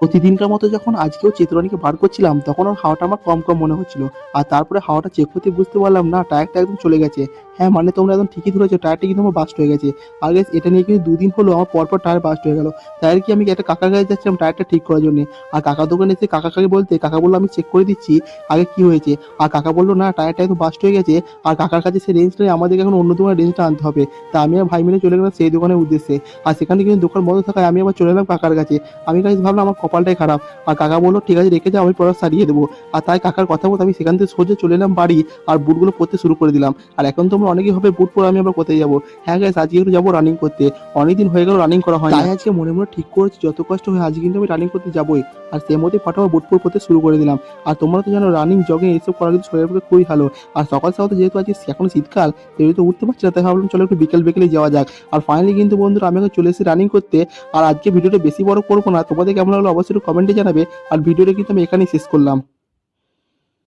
প্রতিদিনকার মতো যখন আজকেও চিত্রানীকে বার করছিলাম তখন ওর হাওয়াটা আমার কম কম মনে হচ্ছিল। আর তারপরে হাওয়াটা চেক করতে বুঝতে পারলাম না টায়ারটা একদম চলে গেছে। হ্যাঁ মানে তোমরা একদম ঠিকই ধরেছো টায়ারটা কিন্তু আমার বাস্ট হয়ে গেছে। আর guys, এটা নিয়ে কিন্তু দুদিন হলো আমার পরপর টায়ার বাস্ট হয়ে গেল। তাই কি আমি একটা কাকার কাছে যাচ্ছিলাম টায়ারটা ঠিক করার জন্য। আর কাকা দোকানে এসে কাকা কাকে বলতে কাকা বলল আমি চেক করে দিচ্ছি আগে কি হয়েছে? আর কাকা বলল না টায়ারটা একদম বাস্ট হয়ে গেছে। আর কাকার কাছে সেই নেই আমাদেরকে এখন অন্য দোকানের রেঞ্জটা আনতে হবে। তা আমি আর ভাই মিলে চলে গেলাম সেই দোকানের উদ্দেশ্যে। আর সেখানে কিন্তু দোকান বন্ধ থাকায় আমি আবার চলে এলাম কাকার কাছে। আমি কাছে ভাবলাম আমার কপালটাই খারাপ। আর কাকা বলল, ঠিক আছে, রেখে যাও আমি পরে সারিয়ে দেবো। আর তাই কাকার কথা বলতে আমি সেখান থেকে সোজে চলে এলাম বাড়ি আর বুটগুলো পরতে শুরু করে দিলাম। আর এখন তো আমরা অনেকেই হবে বুট পরে আমি আবার কোথায় যাব? হ্যাঁ গাইস আজকে একটু যাব রানিং করতে। অনেকদিন হয়ে গেল রানিং করা হয়। তাই আজকে মনে মনে ঠিক করেছি, যত কষ্ট হয় আজকে কিন্তু আমি রানিং করতে যাবোই। আর সেই মধ্যে ফটাফট বুট পুট করতে শুরু করে দিলাম। আর তোমরা তো জানো রানিং জগিং এইসব করা কিন্তু শরীরের পক্ষে খুবই ভালো। আর সকাল সকাল যেহেতু আজকে এখন শীতকাল যেহেতু উঠতে পারছি না, তাই ভাবলাম চলো একটু বিকেল, বিকেলে যাওয়া যাক। আর ফাইনালি কিন্তু বন্ধুরা, আমি এখন চলে এসেছি রানিং করতে। আর আজকে ভিডিওটা বেশি বড় করব না। তোমাদের কেমন লাগল অবশ্যই কমেন্টে জানাবে। আর ভিডিওটা কিন্তু আমি এখানেই শেষ করলাম।